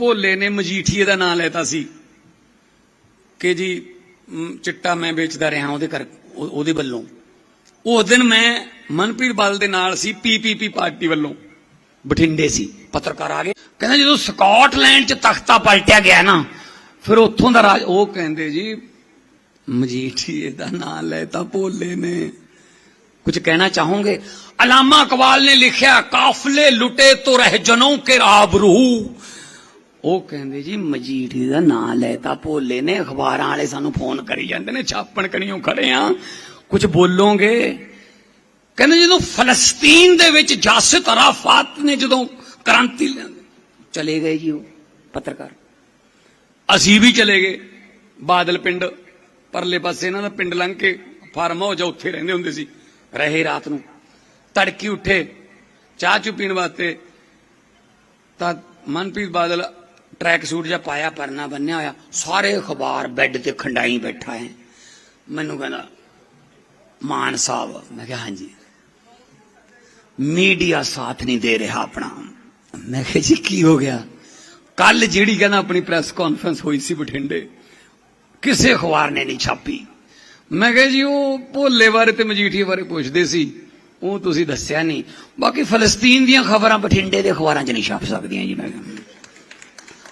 ਭੋਲੇ ਨੇ ਮਜੀਠੀਏ ਦਾ ਨਾਮ ਲੈਤਾ ਸੀ ਕਿ ਜੀ ਚਿੱਟਾ ਮੈਂ ਵੇਚਦਾ ਰਿਹਾ ਉਹਦੇ ਕਰ ਉਹ- ਉਹਦੇ ਵੱਲੋਂ। ਉਸ ਦਿਨ ਮੈਂ ਮਨਪ੍ਰੀਤ ਬਾਦਲ ਦੇ ਨਾਲ ਸੀ ਪੀਪੀਪੀ ਪਾਰਟੀ ਵੱਲੋਂ। ਬਠਿੰਡੇ ਸੀ, ਪੱਤਰਕਾਰ ਆ ਗਏ। ਕਹਿੰਦਾ ਜਦੋਂ ਸਕਾਟਲੈਂਡ 'ਚ ਤਖਤਾ ਪਲਟਿਆ ਗਿਆ ਨਾ, ਫਿਰ ਉੱਥੋਂ ਦਾ ਰਾਜ, ਉਹ ਕਹਿੰਦੇ ਜੀ, ਮਜੀਠੀਏ ਦਾ ਨਾਮ ਲੈਤਾ ਭੋਲੇ ਨੇ। ਕੁਝ ਕਹਿਣਾ ਚਾਹੋਗੇ? ਅਲਾਮਾ ਇਕਬਾਲ ਨੇ ਲਿਖਿਆ, ਕਾਫਲੇ ਲੁਟੇ ਤੋ ਰਹਿ ਜਨੋਂ ਕੇ ਆਬਰੂ ਉਹ ਕਹਿੰਦੇ ਜੀ ਮਜੀਠੀ ਦਾ ਨਾਂ ਲੈਤਾ, ਭੋਲੇ ਨੇ, ਅਖਬਾਰਾਂ ਵਾਲੇ ਸਾਨੂੰ ਫੋਨ ਕਰੀ ਜਾਂਦੇ ਨੇ, ਛਾਪਣ ਕਣੀਓ ਖੜੇ ਆ ਕੁਝ ਬੋਲੋਗੇ। ਕਹਿੰਦੇ ਜਦੋਂ ਫਲਸਤੀਨ ਦੇ ਵਿੱਚ ਜਾਸਿਤ ਅਰਾਫਾਤ ਨੇ ਜਦੋਂ ਕ੍ਰਾਂਤੀ ਲਿਆਂਦੀ, ਚਲੇ ਗਏ ਜੀ ਉਹ ਪੱਤਰਕਾਰ। ਅਸੀਂ ਵੀ ਚਲੇ ਗਏ, ਬਾਦਲ ਪਿੰਡ, ਪਰਲੇ ਪਾਸੇ ਇਹਨਾਂ ਦਾ ਪਿੰਡ ਲੰਘ ਕੇ ਫਾਰਮ ਹਾਊਸ ਆ, ਉੱਥੇ ਰਹਿੰਦੇ ਹੁੰਦੇ ਸੀ, ਰਹੇ ਰਾਤ ਨੂੰ। ਤੜਕੀ ਉੱਠੇ, ਚਾਹ ਚੁ ਪੀਣ ਵਾਸਤੇ ਤਾਂ ਮਨਪ੍ਰੀਤ ਬਾਦਲ ਟਰੈਕ ਸੂਟ ਜਿਹਾ ਪਾਇਆ, ਪਰਨਾ ਬੰਨਿਆ ਹੋਇਆ, ਸਾਰੇ ਅਖਬਾਰ ਬੈੱਡ ਤੇ ਖੰਡਾਈ ਬੈਠਾ ਹੈ। ਮੈਨੂੰ ਕਹਿੰਦਾ, ਮਾਨ ਸਾਹਿਬ, ਮੈਂ ਕਿਹਾ, ਹਾਂਜੀ। ਮੀਡੀਆ ਸਾਥ ਨਹੀਂ ਦੇ ਰਿਹਾ ਆਪਣਾ। ਮੈਂ ਕਿਹਾ, ਜੀ, ਕੀ ਹੋ ਗਿਆ? ਕੱਲ ਜਿਹੜੀ ਕਹਿੰਦਾ ਆਪਣੀ ਪ੍ਰੈਸ ਕਾਨਫਰੰਸ ਹੋਈ ਸੀ ਬਠਿੰਡੇ, ਕਿਸੇ ਅਖਬਾਰ ਨੇ ਨਹੀਂ ਛਾਪੀ। ਮੈਂ ਕਿਹਾ, ਜੀ, ਉਹ ਭੋਲੇ ਬਾਰੇ ਤੇ ਮਜੀਠੀਏ ਬਾਰੇ ਪੁੱਛਦੇ ਸੀ। ਉਹ ਤੁਸੀਂ ਦੱਸਿਆ ਨਹੀਂ। ਬਾਕੀ ਫਲਸਤੀਨ ਦੀਆਂ ਖਬਰਾਂ ਬਠਿੰਡੇ ਦੇ ਅਖਬਾਰਾਂ 'ਚ ਨਹੀਂ ਛਾਪ ਸਕਦੀਆਂ ਜੀ, ਮੈਂ ਕਿਹਾ।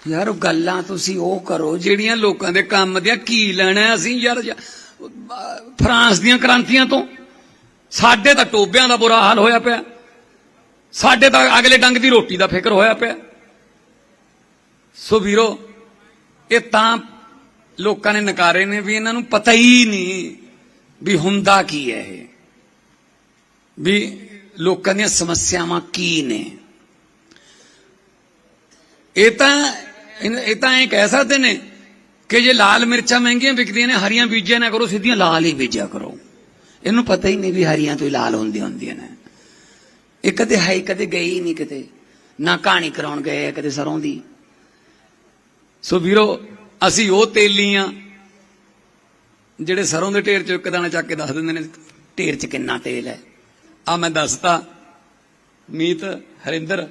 ਯਾਰ, ਉਹ ਗੱਲਾਂ ਤੁਸੀਂ ਉਹ ਕਰੋ, ਜਿਹੜੀਆਂ ਲੋਕਾਂ ਦੇ ਕੰਮ ਦੀਆਂ ਕੀ ਲੈਣਾ ਅਸੀਂ ਯਾਰ ਫਰਾਂਸ ਦੀਆਂ ਕ੍ਰਾਂਤੀਆਂ ਤੋਂ। ਸਾਡੇ ਤਾਂ ਟੋਬਿਆਂ ਦਾ ਬੁਰਾ ਹਾਲ ਹੋਇਆ ਪਿਆ। ਸਾਡੇ ਤਾਂ ਅਗਲੇ ਡੰਗ ਦੀ ਰੋਟੀ ਦਾ ਫਿਕਰ ਹੋਇਆ ਪਿਆ। ਸੋ ਵੀਰੋ, ਇਹ ਤਾਂ ਲੋਕਾਂ ਨੇ ਨਕਾਰੇ ਨੇ ਵੀ ਇਹਨਾਂ ਨੂੰ ਪਤਾ ਹੀ ਨਹੀਂ ਵੀ ਹੁੰਦਾ ਕੀ ਹੈ ਇਹ। ਵੀ ਲੋਕਾਂ ਦੀਆਂ ਸਮੱਸਿਆਵਾਂ ਕੀ ਨੇ। ਇਹ ਤਾਂ ਇਹ ਤਾਂ ਇਹ ਕਹਿ ਸਕਦੇ ਨੇ ਕਿ ਜੇ ਲਾਲ ਮਿਰਚਾਂ ਮਹਿੰਗੀਆਂ ਵਿਕਦੀਆਂ ਨੇ, ਹਰੀਆਂ ਬੀਜਿਆ ਨਾ ਕਰੋ, ਸਿੱਧੀਆਂ ਲਾਲ ਹੀ ਬੀਜਿਆ ਕਰੋ। ਇਹਨੂੰ ਪਤਾ ਹੀ ਨਹੀਂ ਵੀ ਹਰੀਆਂ ਤੋਂ ਹੀ ਲਾਲ ਹੁੰਦੀਆਂ ਹੁੰਦੀਆਂ ਨੇ। ਇਹ ਕਦੇ ਹੈ ਕਦੇ ਗਈ ਹੀ ਨਹੀਂ ਕਿਤੇ। ਨਾ ਕਹਾਣੀ ਕਰਾਉਣ ਗਏ ਕਦੇ ਸਰੋਂ ਦੀ। ਸੋ ਵੀਰੋ, ਅਸੀਂ ਉਹ ਤੇਲੀ ਆ, ਜਿਹੜੇ ਸਰੋਂ ਦੇ ਢੇਰ ਚੋਂ ਇੱਕ ਦਾਣਾ ਚੱਕ ਕੇ ਦੱਸ ਦਿੰਦੇ ਨੇ, ਢੇਰ 'ਚ ਕਿੰਨਾ ਤੇਲ ਹੈ। ਆ ਮੈਂ ਦੱਸਤਾ, ਮੀਤ, ਹਰਿੰਦਰ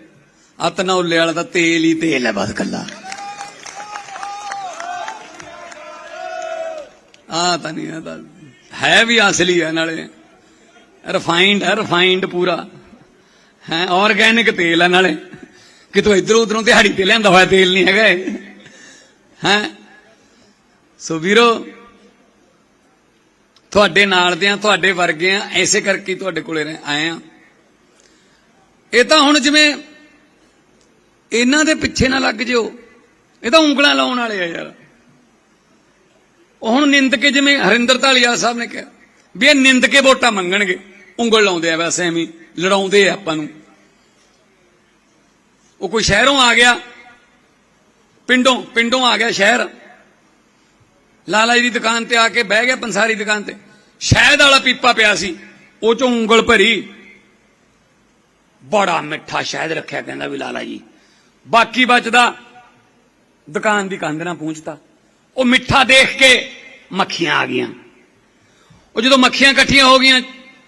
ਅਤਨਾ ਉੱਲੇ ਵਾਲਾ ਤਾਂ ਤੇਲ ਹੀ ਤੇਲ ਹੈ ਬਸ ਕੱਲਾ ਆ ਤਾਂ ਨਹੀਂ ਆ ਹੈ ਵੀ ਅਸਲੀ ਹੈ ਨਾਲੇ। ਰਿਫਾਈਨਡ ਹੈ ਰਿਫਾਈਨਡ ਪੂਰਾ। ਹੈ ਆਰਗੈਨਿਕ ਤੇਲ ਹੈ ਨਾਲੇ। ਕਿਤੋਂ ਇਧਰੋਂ ਉਧਰੋਂ ਦਿਹਾੜੀ ਤੇ ਲਿਆਂਦਾ ਹੋਇਆ ਤੇਲ ਨਹੀਂ ਹੈਗਾ ਇਹ। ਹੈ। ਸੋ ਵੀਰੋ, ਤੁਹਾਡੇ ਨਾਲ ਦੇ ਆ, ਤੁਹਾਡੇ ਵਰਗੇ ਆ, ਐਸੇ ਕਰਕੇ ਤੁਹਾਡੇ ਕੋਲੇ ਆਏ ਆ। ਇਹ ਤਾਂ ਹੁਣ ਜਿਵੇਂ ਇਹਨਾਂ ਦੇ ਪਿੱਛੇ ਨਾ ਲੱਗ ਜਿਓ। ਇਹ ਤਾਂ ਉਂਗਲਾਂ ਲਾਉਣ ਵਾਲੇ ਆ ਯਾਰ। ਹੁਣ ਨਿੰਦ ਕੇ ਜਿਵੇਂ ਹਰਿੰਦਰ ਧਾਲੀਵਾਲ ਸਾਹਿਬ ਨੇ ਕਿਹਾ, ਵੀ ਇਹ ਨਿੰਦ ਕੇ ਵੋਟਾਂ ਮੰਗਣਗੇ। ਉਂਗਲ ਲਾਉਂਦੇ ਆ ਵੈਸੇ ਐਵੇਂ, ਲੜਾਉਂਦੇ ਆ ਆਪਾਂ ਨੂੰ। ਉਹ ਕੋਈ ਸ਼ਹਿਰੋਂ ਆ ਗਿਆ, ਪਿੰਡੋਂ ਪਿੰਡੋਂ ਆ ਗਿਆ ਸ਼ਹਿਰ। ਲਾਲਾ ਜੀ ਦੀ ਦੁਕਾਨ ਤੇ ਆ ਕੇ ਬਹਿ ਗਿਆ ਪੰਸਾਰੀ ਦੁਕਾਨ ਤੇ। ਸ਼ਹਿਦ ਵਾਲਾ ਪੀਪਾ ਪਿਆ ਸੀ, ਉਹ ਚੋਂ ਉਂਗਲ ਭਰੀ। ਬੜਾ ਮਿੱਠਾ ਸ਼ਹਿਦ ਰੱਖਿਆ ਕਹਿੰਦਾ ਵੀ ਲਾਲਾ ਜੀ। ਬਾਕੀ ਬਚਦਾ, ਦੁਕਾਨ ਦੀ ਕੰਧ ਨਾਲ ਪਹੁੰਚਤਾ ਉਹ ਮਿੱਠਾ ਦੇਖ ਕੇ ਮੱਖੀਆਂ ਆ ਗਈਆਂ। ਉਹ ਜਦੋਂ ਮੱਖੀਆਂ ਇਕੱਠੀਆਂ ਹੋ ਗਈਆਂ,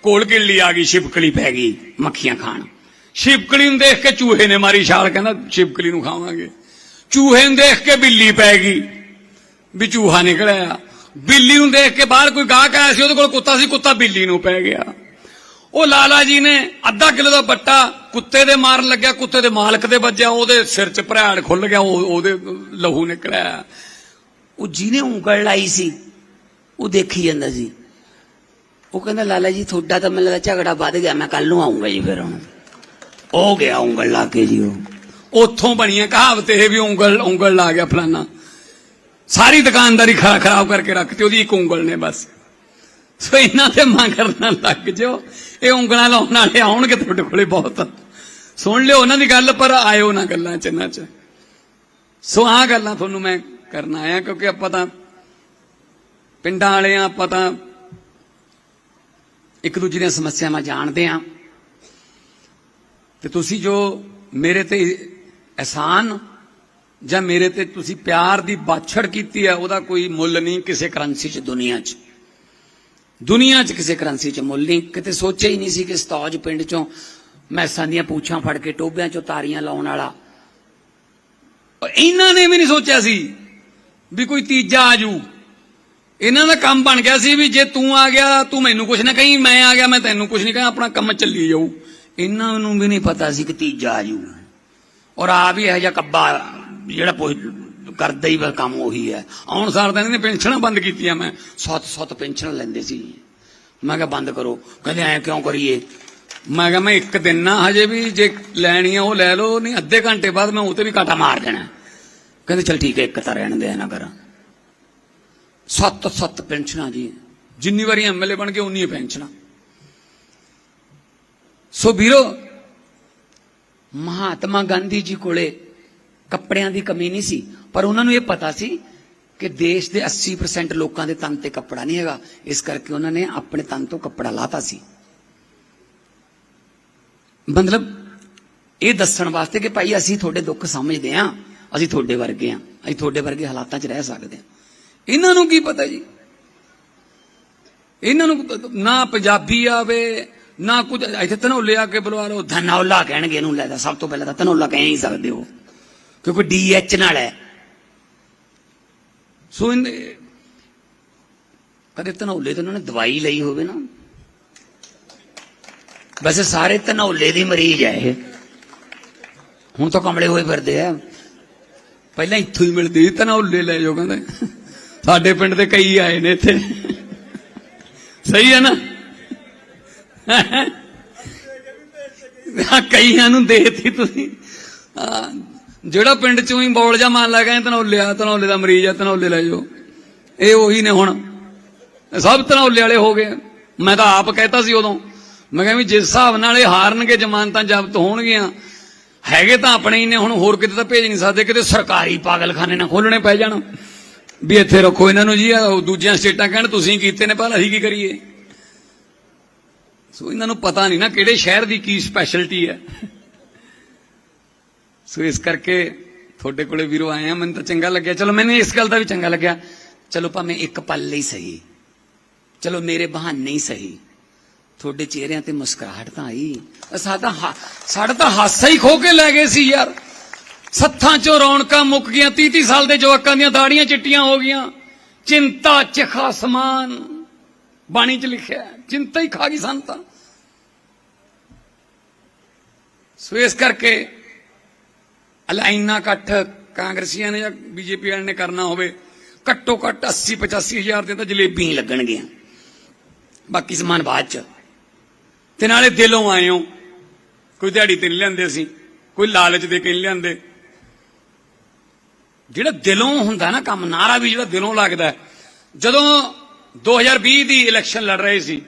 ਕੋਲ ਕਿੱਲੀ ਆ ਗਈ ਛਿਪਕਲੀ ਪੈ ਗਈ ਮੱਖੀਆਂ ਖਾਣ। ਛਿਪਕਲੀ ਨੂੰ ਦੇਖ ਕੇ ਚੂਹੇ ਨੇ ਮਾਰੀ ਛਾਲ, ਕਹਿੰਦਾ ਛਿਪਕਲੀ ਨੂੰ ਖਾਵਾਂਗੇ। ਚੂਹੇ ਨੂੰ ਦੇਖ ਕੇ ਬਿੱਲੀ ਪੈ ਗਈ, ਵੀ ਚੂਹਾ ਨਿਕਲਿਆ। ਬਿੱਲੀ ਨੂੰ ਦੇਖ ਕੇ ਬਾਹਰ ਕੋਈ ਗਾਹਕ ਆਇਆ ਸੀ, ਉਹਦੇ ਕੋਲ ਕੁੱਤਾ ਸੀ, ਕੁੱਤਾ ਬਿੱਲੀ ਨੂੰ ਪੈ ਗਿਆ। ਉਹ ਲਾਲਾ ਜੀ ਨੇ ਅੱਧਾ ਕਿਲੋ ਦਾ ਬੱਟਾ ਕੁੱਤੇ ਦੇ ਮਾਰਨ ਲੱਗਿਆ, ਕੁੱਤੇ ਦੇ ਮਾਲਕ ਦੇ ਵੱਜਿਆ, ਉਹਦੇ ਸਿਰ 'ਚ ਭਰਾੜ ਖੁੱਲ ਗਿਆ, ਉਹ ਉਹਦੇ ਲਹੂ ਨਿਕਲਿਆ। ਉਹ ਜਿਹਨੇ ਉਂਗਲ ਲਾਈ ਸੀ, ਉਹ ਦੇਖੀ ਜਾਂਦਾ ਸੀ। ਉਹ ਕਹਿੰਦਾ, ਲਾਲਾ ਜੀ, ਤੁਹਾਡਾ ਤਾਂ ਮੈਨੂੰ ਲੱਗਦਾ ਝਗੜਾ ਵੱਧ ਗਿਆ, ਮੈਂ ਕੱਲ ਨੂੰ ਆਉਂਗਾ ਜੀ ਫਿਰ ਹੁਣ। ਉਹ ਗਿਆ ਉਂਗਲ ਲਾ ਕੇ ਜੀ ਉਹ। ਉੱਥੋਂ ਬਣੀਆਂ ਕਹਾਵਤ ਇਹ ਵੀ ਉਂਗਲ ਉਂਗਲ ਲਾ ਗਿਆ ਫਲਾਨਾ। ਸਾਰੀ ਦੁਕਾਨਦਾਰੀ ਖਰਾ ਖਰਾਬ ਕਰਕੇ ਰੱਖਤੀ ਉਹਦੀ ਇੱਕ ਉਂਗਲ ਨੇ ਬਸ। ਸੋ ਇਹਨਾਂ ਤੇ ਮਗਰ ਨਾ ਲੱਗ ਜਾਓ। ਇਹ ਉਂਗਲਾਂ ਲਾਉਣ ਵਾਲੇ ਆਉਣਗੇ ਤੁਹਾਡੇ ਕੋਲੇ ਬਹੁਤ। ਸੁਣ ਲਿਓ ਉਹਨਾਂ ਦੀ ਗੱਲ, ਪਰ ਆਇਓ ਨਾ ਗੱਲਾਂ ਚ, ਇਹਨਾਂ ਚ। ਸੋ ਆਹ ਗੱਲਾਂ ਤੁਹਾਨੂੰ ਮੈਂ ਕਰਨ ਆਇਆ ਕਿਉਂਕਿ ਆਪਾਂ ਤਾਂ ਪਿੰਡਾਂ ਵਾਲੇ ਆ ਆਪਾਂ ਤਾਂ ਇੱਕ ਦੂਜੇ ਦੀਆਂ ਸਮੱਸਿਆਵਾਂ ਜਾਣਦੇ ਆ ਤੇ ਤੁਸੀਂ ਜੋ ਮੇਰੇ ਤੇ ਅਹਿਸਾਨ ਜਾਂ ਮੇਰੇ ਤੇ ਤੁਸੀਂ ਪਿਆਰ ਦੀ ਬਾਛੜ ਕੀਤੀ ਹੈ, ਉਹਦਾ ਕੋਈ ਮੁੱਲ ਨਹੀਂ ਕਿਸੇ ਕਰੰਸੀ 'ਚ, ਦੁਨੀਆ 'ਚ। ਦੁਨੀਆ 'ਚ ਕਿਸੇ ਕਰੰਸੀ 'ਚ ਮੁੱਲ ਨਹੀਂ। ਕਿਤੇ ਸੋਚਿਆ ਹੀ ਨਹੀਂ ਸੀ ਕਿ ਸਤੌਜ ਪਿੰਡ 'ਚੋਂ ਮੈਸਾਂ ਦੀਆਂ ਪੂਛਾਂ ਫੜ ਕੇ ਟੋਬਿਆਂ 'ਚੋਂ ਤਾਰੀਆਂ ਲਾਉਣ ਵਾਲਾ। ਇਹਨਾਂ ਨੇ ਵੀ ਨਹੀਂ ਸੋਚਿਆ ਸੀ ਵੀ ਕੋਈ ਤੀਜਾ ਆਜੂ ਇਹਨਾਂ ਦਾ ਕੰਮ ਬਣ ਗਿਆ ਸੀ ਵੀ ਜੇ ਤੂੰ ਆ ਗਿਆ, ਤੂੰ ਮੈਨੂੰ ਕੁਝ ਨਾ ਕਹੀਂ, ਮੈਂ ਆ ਗਿਆ, ਮੈਂ ਤੈਨੂੰ ਕੁਝ ਨਹੀਂ ਕਹਾਂ, ਆਪਣਾ ਕੰਮ ਚੱਲੀ ਜਾਊ। ਇਹਨਾਂ ਨੂੰ ਵੀ ਨਹੀਂ ਪਤਾ ਸੀ ਕਿ ਤੀਜਾ ਆਜੂ ਔਰ ਆ ਵੀ ਇਹ ਜਿਹਾ ਕੱਬਾ ਜਿਹੜਾ ਕਰਦਾ ਹੀ ਕੰਮ ਉਹੀ ਹੈ। ਆਉਣ ਸਾਰ ਤਾਂ ਇਹਨੇ ਪੈਨਸ਼ਨਾਂ ਬੰਦ ਕੀਤੀਆਂ, ਮੈਂ ਸੱਤ ਸੱਤ ਪੈਨਸ਼ਨ ਲੈਂਦੇ ਸੀ। ਮੈਂ ਕਿਹਾ, ਬੰਦ ਕਰੋ। ਕਹਿੰਦੇ, ਐ ਕਿਉਂ ਕਰੀਏ? ਮੈਂ ਕਿਹਾ, ਮੈਂ ਇੱਕ ਦਿਨ ਨਾ ਹਜੇ ਵੀ ਜੇ ਲੈਣੀ ਆ ਉਹ ਲੈ ਲਓ, ਨਹੀਂ, ਅੱਧੇ ਘੰਟੇ ਬਾਅਦ ਮੈਂ ਉਹ ਤੇ ਵੀ ਕਾਟਾ ਮਾਰ ਦੇਣਾ। ਕਹਿੰਦੇ ਚਲ ਠੀਕ ਹੈ, ਇੱਕ ਤਾਂ ਰਹਿਣ ਦੇ ਨਾ ਕਰਾਂ। ਸੱਤ ਸੱਤ ਪੈਨਸ਼ਨਾਂ ਜੀ। ਜਿੰਨੀ ਵਾਰੀ ਐਮਐਲਏ ਬਣ ਕੇ ਉਨੀ ਪੈਨਸ਼ਨਾਂ। ਸੋ ਵੀਰੋ, ਮਹਾਤਮਾ ਗਾਂਧੀ ਜੀ ਕੋਲੇ ਕੱਪੜਿਆਂ ਦੀ ਕਮੀ ਨਹੀਂ ਸੀ, ਪਰ ਉਹਨਾਂ ਨੂੰ ਇਹ ਪਤਾ ਸੀ ਕਿ ਦੇਸ਼ ਦੇ 80% ਲੋਕਾਂ ਦੇ ਤਨ ਤੇ ਕੱਪੜਾ ਨਹੀਂ ਹੈਗਾ। ਇਸ ਕਰਕੇ ਉਹਨਾਂ ਨੇ ਆਪਣੇ ਤਨ ਤੋਂ ਕੱਪੜਾ ਲਾਤਾ ਸੀ। ਮਤਲਬ, ਇਹ ਦੱਸਣ ਵਾਸਤੇ ਕਿ ਭਾਈ, ਅਸੀਂ ਤੁਹਾਡੇ ਦੁੱਖ ਸਮਝਦੇ ਹਾਂ। ਅਸੀਂ ਤੁਹਾਡੇ ਵਰਗੇ ਹਾਂ ਅਸੀਂ ਤੁਹਾਡੇ ਵਰਗੇ ਹਾਲਾਤਾਂ 'ਚ ਰਹਿ ਸਕਦੇ ਹਾਂ ਇਹਨਾਂ ਨੂੰ ਕੀ ਪਤਾ ਜੀ? ਇਹਨਾਂ ਨੂੰ ਨਾ ਪੰਜਾਬੀ ਆਵੇ ਨਾ ਕੁਝ ਇੱਥੇ ਧਨੌਲੇ ਆ ਕੇ ਬੁਲਵਾ ਲਓ। ਧਨੌਲਾ ਕਹਿਣਗੇ ਇਹਨੂੰ ਲੈਦਾ ਸਭ ਤੋਂ ਪਹਿਲਾਂ ਤਾਂ ਧਨੌਲਾ ਕਹਿ ਹੀ ਸਕਦੇ ਹੋ। ਕਿਉਂਕਿ ਡੀਐਚ ਨਾਲ ਹੈ। ਸੋ ਇਹਨੇ ਕਦੇ ਧਨੌਲੇ ਤੋਂ ਉਹਨਾਂ ਨੇ ਦਵਾਈ ਲਈ ਹੋਵੇ ਨਾ। ਵੈਸੇ ਸਾਰੇ ਧਨੌਲੇ ਦੀ ਮਰੀਜ਼ ਹੈ ਇਹ। ਹੁਣ ਤਾਂ ਕਮਲੇ ਹੋਏ ਫਿਰਦੇ ਆ। ਪਹਿਲਾਂ ਇੱਥੋਂ ਹੀ ਮਿਲਦੀ ਸੀ ਧਨੌਲੇ ਲੈ ਜਾਓ ਕਹਿੰਦੇ। ਸਾਡੇ ਪਿੰਡ ਦੇ ਕਈ ਆਏ ਨੇ ਇੱਥੇ। ਸਹੀ ਹੈ ਨਾ? ਹਾਂ, ਕਈਆਂ ਨੂੰ ਦੇਤੀ ਤੁਸੀਂ। ਜਿਹੜਾ ਪਿੰਡ ਚੋਂ ਹੀ ਬੋਲ ਜਾ ਮੰਨ ਲਾ ਗਏ ਧਨੌਲੇ ਆ ਧਨੌਲੇ ਦਾ ਮਰੀਜ਼ ਆ ਧਨੌਲੇ ਲੈ ਜਾਓ। ਇਹ ਉਹੀ ਨੇ ਹੁਣ। ਸਭ ਧਨੌਲੇ ਵਾਲੇ ਹੋ ਗਏ। ਮੈਂ ਤਾਂ ਆਪ ਕਹਿਤਾ ਸੀ ਉਦੋਂ। ਮੈਂ ਕਿਹਾ ਵੀ ਜਿਸ ਹਿਸਾਬ ਨਾਲ ਇਹ ਹਾਰਨਗੇ ਜ਼ਮਾਨਤਾਂ ਜ਼ਬਤ ਹੋਣਗੀਆਂ ਹੈਗੇ ਤਾਂ ਆਪਣੇ ਹੀ ਨੇ, ਹੁਣ ਹੋਰ ਕਿਤੇ ਤਾਂ ਭੇਜ ਨਹੀਂ ਸਕਦੇ, ਕਿਤੇ ਸਰਕਾਰੀ ਪਾਗਲਖਾਨੇ ਨਾ ਖੋਲਣੇ ਪੈ ਜਾਣ। ਵੀ ਇੱਥੇ ਰੱਖੋ ਇਹਨਾਂ ਨੂੰ ਜੀ ਉਹ ਦੂਜੀਆਂ ਸਟੇਟਾਂ ਕਹਿਣ ਤੁਸੀਂ ਕੀਤੇ ਨੇ, ਪਰ ਅਸੀਂ ਕੀ ਕਰੀਏ? ਸੋ ਇਹਨਾਂ ਨੂੰ ਪਤਾ ਨਹੀਂ ਨਾ ਕਿਹੜੇ ਸ਼ਹਿਰ ਦੀ ਕੀ ਸਪੈਸ਼ਲਿਟੀ ਹੈ। ਸੋ ਇਸ ਕਰਕੇ ਤੁਹਾਡੇ ਕੋਲੇ ਵੀਰੋ ਆਏ ਆ, ਮੈਨੂੰ ਤਾਂ ਚੰਗਾ ਲੱਗਿਆ। ਚਲੋ, ਮੈਨੂੰ ਇਸ ਗੱਲ ਦਾ ਵੀ ਚੰਗਾ ਲੱਗਿਆ। ਚਲੋ ਭਾਵੇਂ ਇੱਕ ਪਲ ਲਈ ਸਹੀ। ਚਲੋ, ਮੇਰੇ ਬਹਾਨੇ ਹੀ ਸਹੀ। ਤੁਹਾਡੇ ਚਿਹਰਿਆਂ ਤੇ ਮੁਸਕਰਾਹਟ ਤਾਂ ਆਈ। ਸਾਡਾ ਹਾ- ਸਾਡਾ ਤਾਂ ਹਾਸਾ ਹੀ ਖੋ ਕੇ ਲੈ ਗਏ ਸੀ ਯਾਰ। ਸੱਥਾਂ ਚੋਂ ਰੌਣਕਾਂ ਮੁੱਕ ਗਈਆਂ। 30 30 ਸਾਲ ਦੇ ਜਵਾਕਾਂ ਦੀਆਂ ਦਾੜੀਆਂ ਚਿੱਟੀਆਂ ਹੋ ਗਈਆਂ। ਚਿੰਤਾ ਚਿਖਾ ਸਮਾਨ ਬਾਣੀ ਚ ਲਿਖਿਆ ਚਿੰਤਾ ਹੀ ਖਾ ਗਈ ਸਾਨੂੰ ਤਾਂ। ਸੋ ਇਸ ਕਰਕੇ ਅਲਾਈਨਾ ਇਕੱਠ ਕਾਂਗਰਸੀਆਂ ਨੇ ਜਾਂ ਬੀਜੇਪੀ ਵਾਲਿਆਂ ਨੇ ਕਰਨਾ ਹੋਵੇ, ਘੱਟੋ ਘੱਟ 80 85 ਹਜ਼ਾਰ ਦੇ ਤਾਂ ਜਲੇਬੀ ਹੀ ਲੱਗਣਗੀਆਂ। ਬਾਕੀ ਸਮਾਨ ਬਾਅਦ ਚ। ਤੇ ਨਾਲੇ ਦਿਲੋਂ ਆਏ ਹੋ। ਕੋਈ ਦਿਹਾੜੀ ਤੇ ਨਹੀਂ ਲੈਂਦੇ ਅਸੀਂ, ਕੋਈ ਲਾਲਚ ਦੇ ਕੇ ਨਹੀਂ ਲੈਂਦੇ ਜਿਹੜਾ ਦਿਲੋਂ ਹੁੰਦਾ ਨਾ ਕੰਮ, ਨਾਰਾ ਵੀ ਜਿਹੜਾ ਦਿਲੋਂ ਲੱਗਦਾ ਹੈ। ਜਦੋਂ 2020 ਦੀ ਇਲੈਕਸ਼ਨ ਲੜ ਰਹੇ ਸੀ,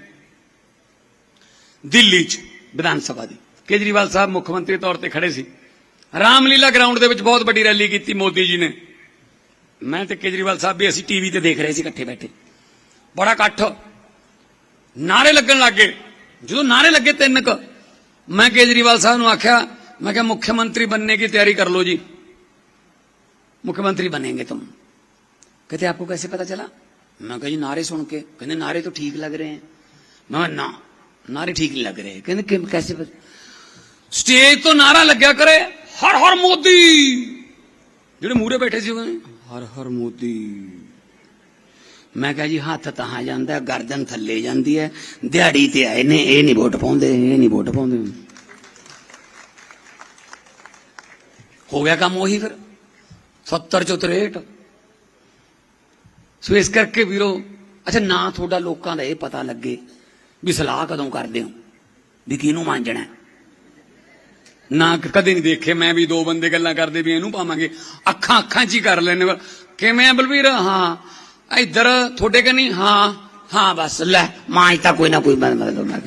ਦਿੱਲੀ 'ਚ ਵਿਧਾਨ ਸਭਾ ਦੀ, ਕੇਜਰੀਵਾਲ ਸਾਹਿਬ ਮੁੱਖ ਮੰਤਰੀ ਤੌਰ ਤੇ ਖੜੇ ਸੀ। ਰਾਮਲੀਲਾ ਗਰਾਊਂਡ ਦੇ ਵਿੱਚ ਬਹੁਤ ਵੱਡੀ ਰੈਲੀ ਕੀਤੀ ਮੋਦੀ ਜੀ ਨੇ। ਮੈਂ ਤੇ ਕੇਜਰੀਵਾਲ ਸਾਹਿਬ ਵੀ ਅਸੀਂ ਟੀਵੀ ਤੇ ਦੇਖ ਰਹੇ ਸੀ ਇਕੱਠੇ ਬੈਠੇ। ਬੜਾ ਇਕੱਠ। ਨਾਰੇ ਲੱਗਣ ਲੱਗੇ ਜਦੋਂ ਨਾਰੇ ਲੱਗੇ ਤਿੰਨ ਕ ਮੈਂ ਕੇਜਰੀਵਾਲ ਸਾਹਿਬ ਨੂੰ ਆਖਿਆ ਮੈਂ ਕਿਹਾ ਮੁੱਖ ਮੰਤਰੀ बनने की तैयारी कर लो जी मुख्यमंत्री बनेंगे तुम कहते आपको कैसे पता चला मैं कहा जी नारे सुन के कहते नारे तो ठीक लग रहे हैं मैं कहा, ना नारे ठीक नहीं लग रहे कहते "कि- कैसे पता ਸਟੇਜ ਤੋਂ ਨਾਰਾ ਲੱਗਿਆ ਕਰੇ ਹਰ ਹਰ ਮੋਦੀ ਜਿਹੜੇ ਮੂਰੇ ਬੈਠੇ ਸੀ ਉਹ ਕਹਿੰਦੇ, ਹਰ ਹਰ ਮੋਦੀ ਮੈਂ ਕਿਹਾ ਜੀ, ਹੱਥ ਤਾਂ ਜਾਂਦਾ, ਗਰਦਨ ਥੱਲੇ ਜਾਂਦੀ ਹੈ। ਦਿਹਾੜੀ ਤੇ ਆਏ ਨੇ, ਇਹ ਨਹੀਂ ਵੋਟ ਪਾਉਂਦੇ, ਇਹ ਨਹੀਂ ਵੋਟ ਪਾਉਂਦੇ। ਹੋ ਗਿਆ ਕੰਮ ਉਹੀ ਫਿਰ। 70 ਚੋਂ 63 ਸੋ ਇਸ ਕਰਕੇ ਵੀਰੋ, ਅੱਛਾ, ਨਾ ਤੁਹਾਡਾ ਲੋਕਾਂ ਦਾ ਇਹ ਪਤਾ ਲੱਗੇ ਵੀ ਸਲਾਹ ਕਦੋਂ ਕਰਦੇ ਹੋ, ਵੀ ਕਿਹਨੂੰ ਮੰਨਣਾ ਨਾ ਕਦੇ ਨਹੀਂ ਦੇਖੇ ਮੈਂ ਵੀ ਦੋ ਬੰਦੇ ਗੱਲਾਂ ਕਰਦੇ ਵੀ ਇਹਨੂੰ ਪਾਵਾਂਗੇ। ਅੱਖਾਂ ਅੱਖਾਂ 'ਚ ਹੀ ਕਰ ਲੈਣੇ ਕਿਵੇਂ ਆ ਬਲਵੀਰ? ਹਾਂ। ਇੱਧਰ ਤੁਹਾਡੇ ਕਨੀ? ਹਾਂ ਹਾਂ ਬਸ ਲੈ ਮਾਂ ਤਾਂ ਕੋਈ ਨਾ ਕੋਈ ਮਤਲਬ ਮੈਂ